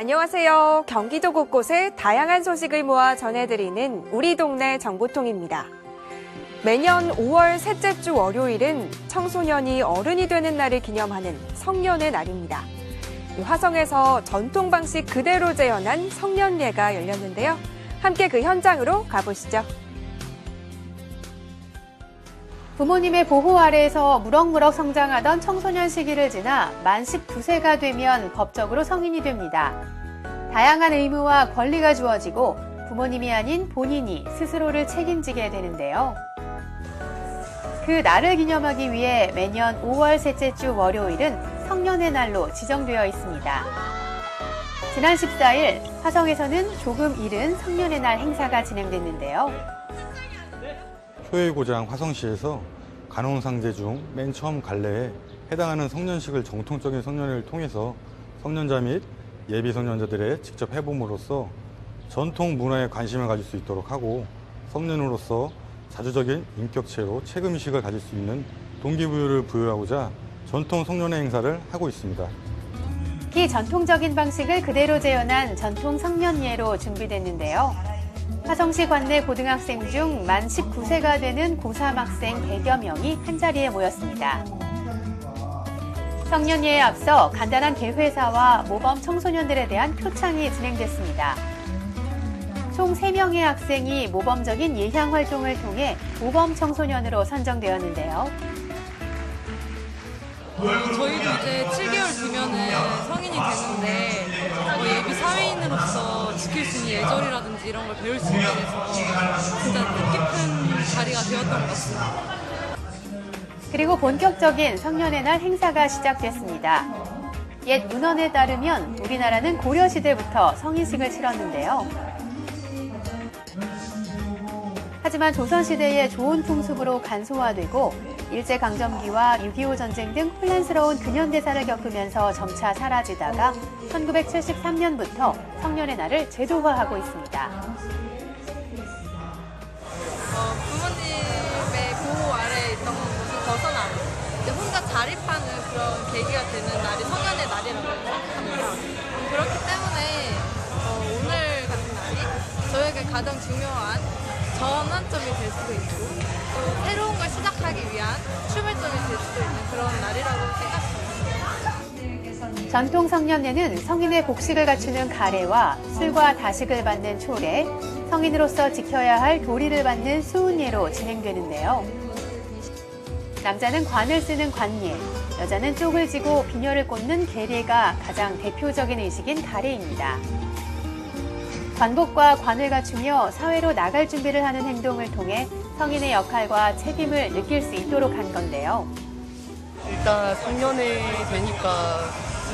안녕하세요. 경기도 곳곳에 다양한 소식을 모아 전해드리는 우리 동네 정보통입니다. 매년 5월 셋째 주 월요일은 청소년이 어른이 되는 날을 기념하는 성년의 날입니다. 이 화성에서 전통 방식 그대로 재현한 성년예가 열렸는데요. 함께 그 현장으로 가보시죠. 부모님의 보호 아래에서 무럭무럭 성장하던 청소년 시기를 지나 만 19세가 되면 법적으로 성인이 됩니다. 다양한 의무와 권리가 주어지고 부모님이 아닌 본인이 스스로를 책임지게 되는데요. 그 날을 기념하기 위해 매년 5월 셋째 주 월요일은 성년의 날로 지정되어 있습니다. 지난 14일 화성에서는 조금 이른 성년의 날 행사가 진행됐는데요. 효의 고장 화성시에서 간홍상제 중 맨 처음 갈래에 해당하는 성년식을 정통적인 성년회를 통해서 성년자 및 예비 성년자들의 직접 해봄으로써 전통 문화에 관심을 가질 수 있도록 하고 성년으로서 자주적인 인격체로 책임의식을 가질 수 있는 동기부여를 부여하고자 전통 성년회 행사를 하고 있습니다. 이 전통적인 방식을 그대로 재현한 전통 성년예로 준비됐는데요. 화성시 관내 고등학생 중 만 19세가 되는 고3 학생 100여 명이 한자리에 모였습니다. 성년예에 앞서 간단한 대회사와 모범 청소년들에 대한 표창이 진행됐습니다. 총 3명의 학생이 모범적인 예향 활동을 통해 모범 청소년으로 선정되었는데요. 저희도 이제 7개월 뒤면은 성인이 되는데 뭐 예비 사회인으로서 지킬 수 있는 예절이라든지 이런 걸 배울 수 있게 돼서 진짜 뜻깊은 자리가 되었던 것 같습니다. 그리고 본격적인 성년의 날 행사가 시작됐습니다. 옛 문헌에 따르면 우리나라는 고려시대부터 성인식을 치렀는데요. 하지만 조선시대의 좋은 풍습으로 간소화되고 일제강점기와 6.25 전쟁 등 혼란스러운 근현대사를 겪으면서 점차 사라지다가 1973년부터 성년의 날을 제도화하고 있습니다. 어, 부모님의 보호 아래에 있던 곳을 벗어나고 이제 혼자 자립하는 그런 계기가 되는 날이 성년의 날이라고 생각합니다. 음, 그렇기 때문에 어, 오늘 같은 날이 저에게 가장 중요한 전환점이 될 수도 있고 또 새로운 걸 시작하기 위한 출발점이 될 수도 있는 그런 날이라고 생각합니다. 전통 성년회는 성인의 복식을 갖추는 가래와 술과 다식을 받는 초래, 성인으로서 지켜야 할 도리를 받는 수은예로 진행되는데요. 남자는 관을 쓰는 관예, 여자는 쪽을 지고 비녀를 꽂는 계례가 가장 대표적인 의식인 가래입니다. 관복과 관을 갖추며 사회로 나갈 준비를 하는 행동을 통해 성인의 역할과 책임을 느낄 수 있도록 한 건데요. 일단 성년이 되니까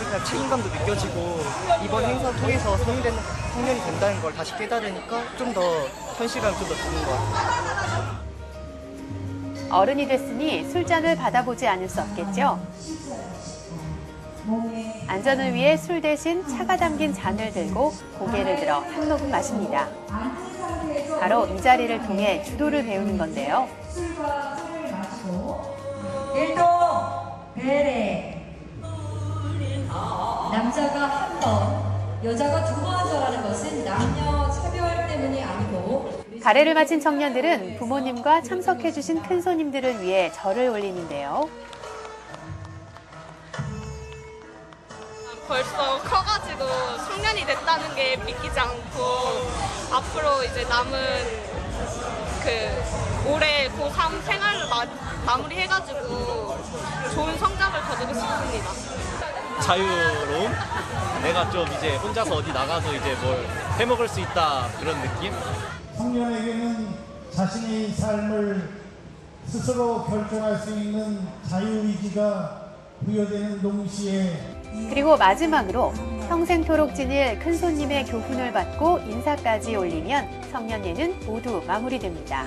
약간 책임감도 느껴지고 이번 행사 통해서 성인 된, 성년이 된다는 걸 다시 깨달으니까 좀 더 현실감이 좀 더 드는 것 같아요. 어른이 됐으니 술잔을 받아보지 않을 수 없겠죠. 안전을 위해 술 대신 차가 담긴 잔을 들고 고개를 들어 한 모금 마십니다. 바로 이 자리를 통해 주도를 배우는 건데요. 일동 배례 남자가 한 번, 여자가 두 번 절하는 것은 남녀 차별 때문이 아니고 가래를 마친 청년들은 부모님과 참석해주신 큰 손님들을 위해 절을 올리는데요. 벌써 커가지고 성년이 됐다는 게 믿기지 않고 앞으로 이제 남은 그 올해 고3 생활을 마, 마무리해가지고 좋은 성적을 거두고 싶습니다. 자유로움? 내가 좀 이제 혼자서 어디 나가서 이제 뭘 해먹을 수 있다 그런 느낌? 청년에게는 자신의 삶을 스스로 결정할 수 있는 자유의지가 부여되는 동시에 그리고 마지막으로 평생토록 지닐 큰 손님의 교훈을 받고 인사까지 올리면 성년예는 모두 마무리됩니다.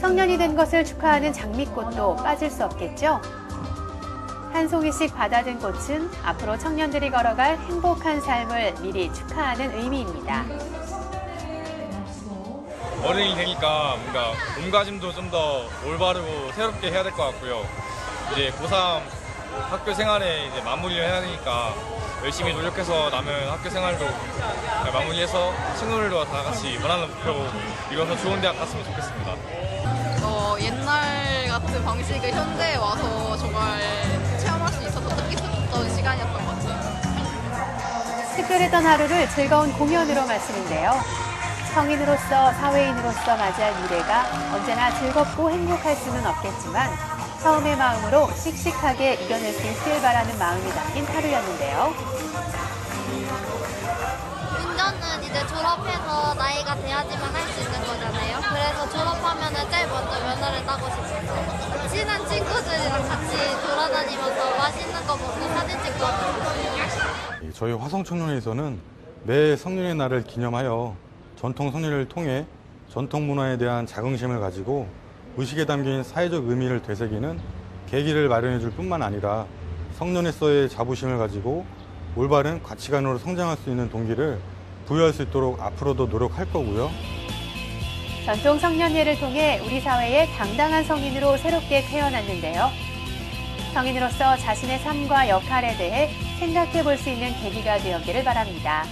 성년이 된 것을 축하하는 장미꽃도 빠질 수 없겠죠? 한 송이씩 받아든 꽃은 앞으로 청년들이 걸어갈 행복한 삶을 미리 축하하는 의미입니다. 어른이 되니까 뭔가 몸가짐도 좀 더 올바르고 새롭게 해야 될 것 같고요. 이제 고3 학교 생활에 이제 마무리를 해야 되니까 열심히 노력해서 남은 학교 생활도 잘 마무리해서 친구들과 다 같이 원하는 목표 이뤄서 좋은 대학 갔으면 좋겠습니다. 어, 옛날 같은 방식을 현대에 와서 정말 체험할 수 있어서 뜻깊었던 시간이었던 것 같아요. 특별했던 하루를 즐거운 공연으로 마치는데요. 성인으로서 사회인으로서 맞이할 미래가 언제나 즐겁고 행복할 수는 없겠지만 처음의 마음으로 씩씩하게 이겨낼 수 있길 바라는 마음이 담긴 하루였는데요. 운전은 이제 졸업해서 나이가 돼야지만 할 수 있는 거잖아요. 그래서 졸업하면은 제일 먼저 면허를 따고 싶어요. 친한 친구들이랑 같이 돌아다니면서 맛있는 거 먹고 사진 찍거든요. 저희 화성청년회에서는 매 성년의 날을 기념하여 전통 성년을 통해 전통 문화에 대한 자긍심을 가지고 의식에 담긴 사회적 의미를 되새기는 계기를 마련해 줄 뿐만 아니라 성년에서의 자부심을 가지고 올바른 가치관으로 성장할 수 있는 동기를 부여할 수 있도록 앞으로도 노력할 거고요. 전통 성년예를 통해 우리 사회의 당당한 성인으로 새롭게 태어났는데요. 성인으로서 자신의 삶과 역할에 대해 생각해 볼 수 있는 계기가 되었기를 바랍니다.